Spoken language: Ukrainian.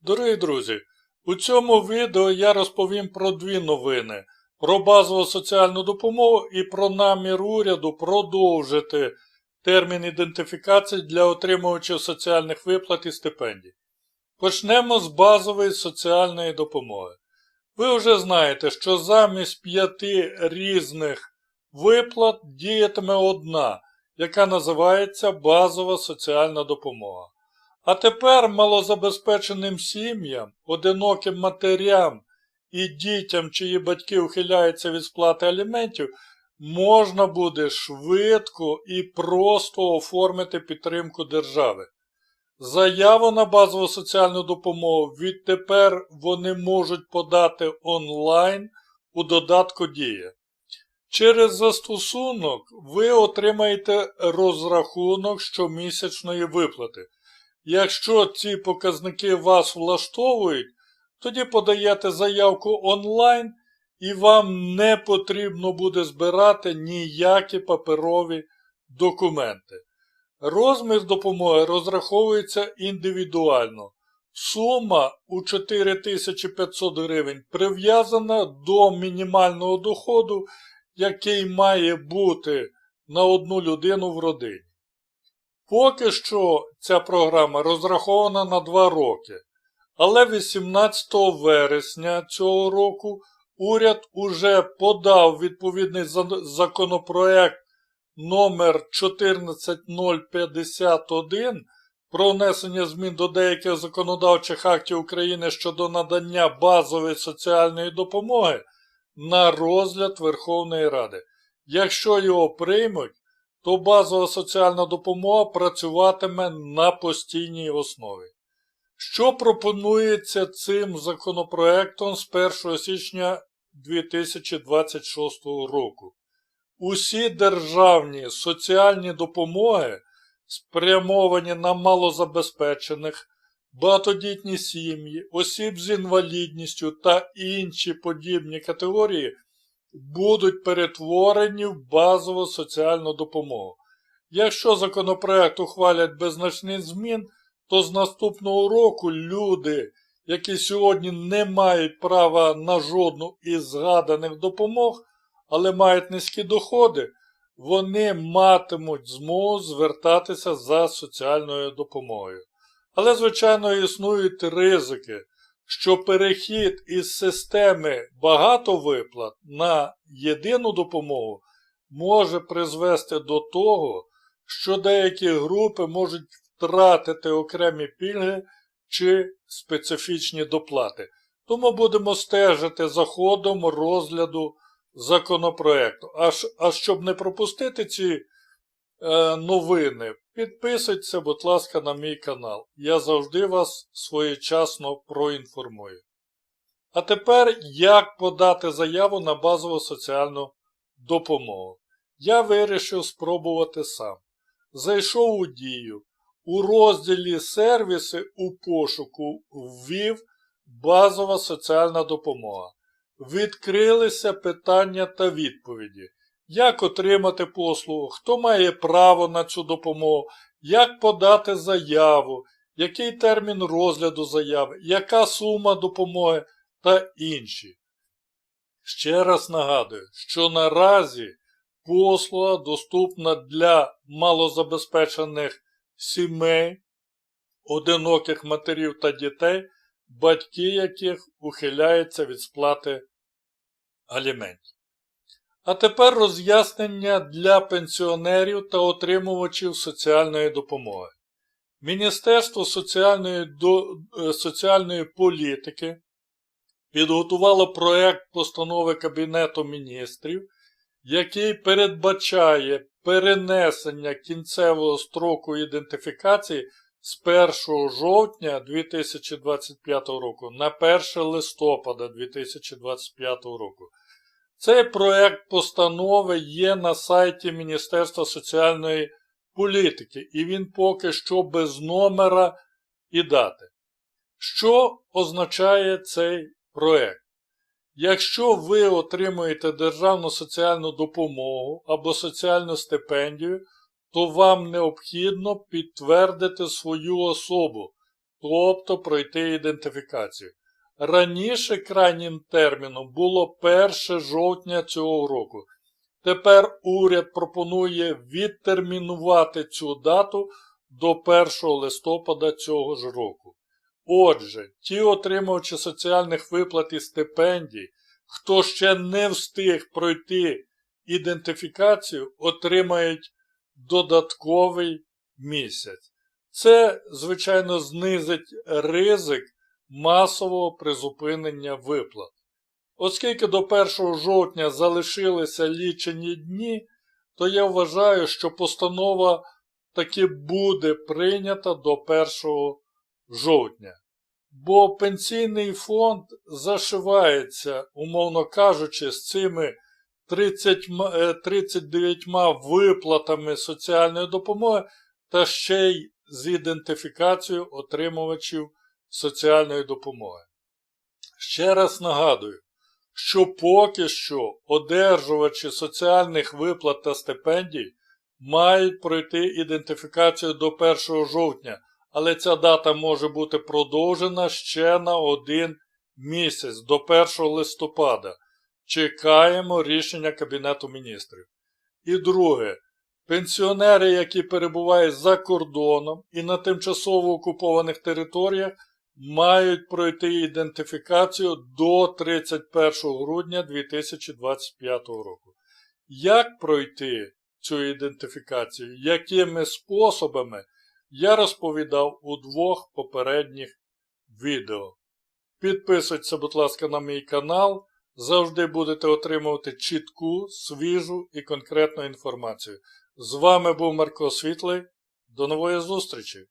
Дорогі друзі, у цьому відео я розповім про дві новини: про базову соціальну допомогу і про намір уряду продовжити термін ідентифікації для отримувачів соціальних виплат і стипендій. Почнемо з базової соціальної допомоги. Ви вже знаєте, що замість п'яти різних виплат діятиме одна, яка називається базова соціальна допомога. А тепер малозабезпеченим сім'ям, одиноким матерям і дітям, чиї батьки ухиляються від сплати аліментів, можна буде швидко і просто оформити підтримку держави. Заяву на базову соціальну допомогу відтепер вони можуть подати онлайн у додатку Дія. Через застосунок ви отримаєте розрахунок щомісячної виплати. Якщо ці показники вас влаштовують, тоді подаєте заявку онлайн і вам не потрібно буде збирати ніякі паперові документи. Розмір допомоги розраховується індивідуально. Сума у 4500 гривень прив'язана до мінімального доходу, який має бути на одну людину в родині. Поки що ця програма розрахована на 2 роки, але 18 вересня цього року уряд уже подав відповідний законопроект номер 14051 про внесення змін до деяких законодавчих актів України щодо надання базової соціальної допомоги на розгляд Верховної Ради. Якщо його приймуть, то базова соціальна допомога працюватиме на постійній основі. Що пропонується цим законопроектом з 1 січня 2026 року? Усі державні соціальні допомоги, спрямовані на малозабезпечених, багатодітні сім'ї, осіб з інвалідністю та інші подібні категорії, будуть перетворені в базову соціальну допомогу. Якщо законопроект ухвалять без значних змін, то з наступного року люди, які сьогодні не мають права на жодну із згаданих допомог, але мають низькі доходи, вони матимуть змогу звертатися за соціальною допомогою. Але, звичайно, існують ризики, що перехід із системи багато виплат на єдину допомогу може призвести до того, що деякі групи можуть втратити окремі пільги чи специфічні доплати. Тому будемо стежити за ходом розгляду законопроекту. А, а щоб не пропустити ці новини, підписуйтесь, будь ласка, на мій канал. Я завжди вас своєчасно проінформую. А тепер як подати заяву на базову соціальну допомогу. Я вирішив спробувати сам. Зайшов у дію. У розділі сервіси у пошуку ввів базова соціальна допомога. Відкрилися питання та відповіді. Як отримати послугу, хто має право на цю допомогу, як подати заяву, який термін розгляду заяви, яка сума допомоги та інші. Ще раз нагадую, що наразі послуга доступна для малозабезпечених сімей, одиноких матерів та дітей, батьки яких ухиляються від сплати аліментів. А тепер роз'яснення для пенсіонерів та отримувачів соціальної допомоги. Міністерство соціальної, до, соціальної політики підготувало проект постанови Кабінету міністрів, який передбачає перенесення кінцевого строку ідентифікації з 1 жовтня 2025 року на 1 листопада 2025 року. Цей проект постанови є на сайті Міністерства соціальної політики, і він поки що без номера і дати. Що означає цей проект? Якщо ви отримуєте державну соціальну допомогу або соціальну стипендію, то вам необхідно підтвердити свою особу, тобто пройти ідентифікацію. Раніше крайнім терміном було 1 жовтня цього року. Тепер уряд пропонує відтермінувати цю дату до 1 листопада цього ж року. Отже, ті отримувачі соціальних виплат і стипендій, хто ще не встиг пройти ідентифікацію, отримають додатковий місяць. Це, звичайно, знизить ризик масового призупинення виплат. Оскільки до 1 жовтня залишилися лічені дні, то я вважаю, що постанова таки буде прийнята до 1 жовтня. Бо пенсійний фонд зашивається, умовно кажучи, з цими 30, е, 39 виплатами соціальної допомоги та ще й з ідентифікацією отримувачів соціальної допомоги. Ще раз нагадую, що поки що одержувачі соціальних виплат та стипендій мають пройти ідентифікацію до 1 жовтня, але ця дата може бути продовжена ще на один місяць до 1 листопада. Чекаємо рішення Кабінету міністрів. І друге, пенсіонери, які перебувають за кордоном і на тимчасово окупованих територіях, мають пройти ідентифікацію до 31 грудня 2025 року. Як пройти цю ідентифікацію? Якими способами? Я розповідав у двох попередніх відео. Підписуйтесь, будь ласка, на мій канал. Завжди будете отримувати чітку, свіжу і конкретну інформацію. З вами був Марко Світлий. До нової зустрічі!